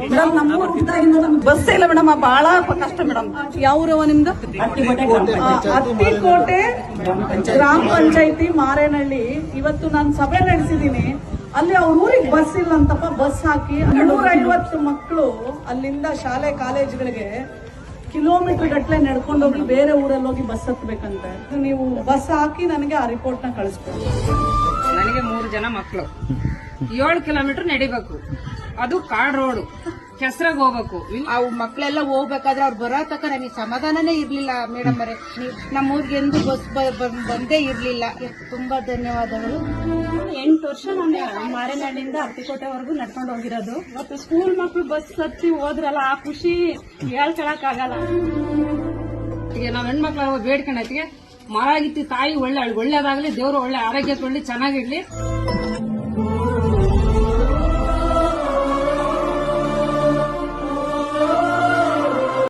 Madam ಇಲ್ಲ madam ಬಹಳ ಕಷ್ಟ ಮೇಡಮ್. ನಿಮ್ದು? ಹತ್ತಿಕೋಟೆ, ಗ್ರಾಮ ಪಂಚಾಯತಿ ಮಾರೇನಹಳ್ಳಿ. ಇವತ್ತು ನಾನು ಸಭೆ ನಡೆಸಿದೀನಿ. ಅಲ್ಲಿ ಅವ್ರ ಊರಿಗೆ ಬಸ್ ಇಲ್ಲ ಅಂತಪ್ಪ ಬಸ್ ಹಾಕಿ ನೂರ ಐವತ್ತು ಮಕ್ಕಳು ಅಲ್ಲಿಂದ ಶಾಲೆ, ಕಾಲೇಜ್ಗಳಿಗೆ ಕಿಲೋಮೀಟರ್ ಗಟ್ಟಲೆ ನಡ್ಕೊಂಡು ಹೋಗಿ ಬೇರೆ ಊರಲ್ಲಿ ಹೋಗಿ ಬಸ್ ಹತ್ಬೇಕಂತೆ. ನೀವು ಬಸ್ ಹಾಕಿ ನನಗೆ ಆ ರಿಪೋರ್ಟ್ನ ಕಳಿಸ್ಬೇಕು ನನಗೆ ಮೂರು ಜನ ಮಕ್ಕಳು. ಏಳು ಕಿಲೋಮೀಟರ್ ನಡಿಬೇಕು. ಅದು ಕಾಡ್ ರೋಡು. ಕೆಸರಾಗ ಹೋಗ್ಬೇಕು. ಅವು ಮಕ್ಕಳೆಲ್ಲ ಹೋಗ್ಬೇಕಾದ್ರೆ ಅವ್ರು ಬರೋ ತಕ್ಕ ನಮಗೆ ಸಮಾಧಾನನೇ ಇರ್ಲಿಲ್ಲ ಮೇಡಮ್ ಅವರೇ. ನಮ್ಮ ಊರಿಗೆ ಎಂದು ಬಸ್ ಬ- ಬ- ಬಂದೇ ಇರ್ಲಿಲ್ಲ. ತುಂಬಾ ಧನ್ಯವಾದಗಳು. ಎಂಟು ವರ್ಷ ನಾನು ಮಾರೇನಹಳ್ಳಿಯಿಂದ ಹತ್ತಿಕೋಟೆವರೆಗೂ ನಡ್ಕೊಂಡು ಹೋಗಿರೋದು. ಮತ್ತು ಸ್ಕೂಲ್ ಮಕ್ಕಳು ಬಸ್ ಹತ್ತಿ ಹೋದ್ರಲ್ಲ ಆ ಖುಷಿ ಹೇಳ್ಕೊಳಕ್ ಆಗಲ್ಲ ಈಗ ನಾವ್ ಹೆಣ್ಮಕ್ಳು ಬೇಡ್ಕೊಂಡತ್ತಿಗೆ ಮರ ಆಗಿತ್ತು ತಾಯಿ ಒಳ್ಳೆ ಒಳ್ಳೇದಾಗ್ಲಿ ದೇವ್ರು ಒಳ್ಳೆ ಆರೋಗ್ಯ ತೊಳ್ಳಿ ಚೆನ್ನಾಗಿಡ್ಲಿ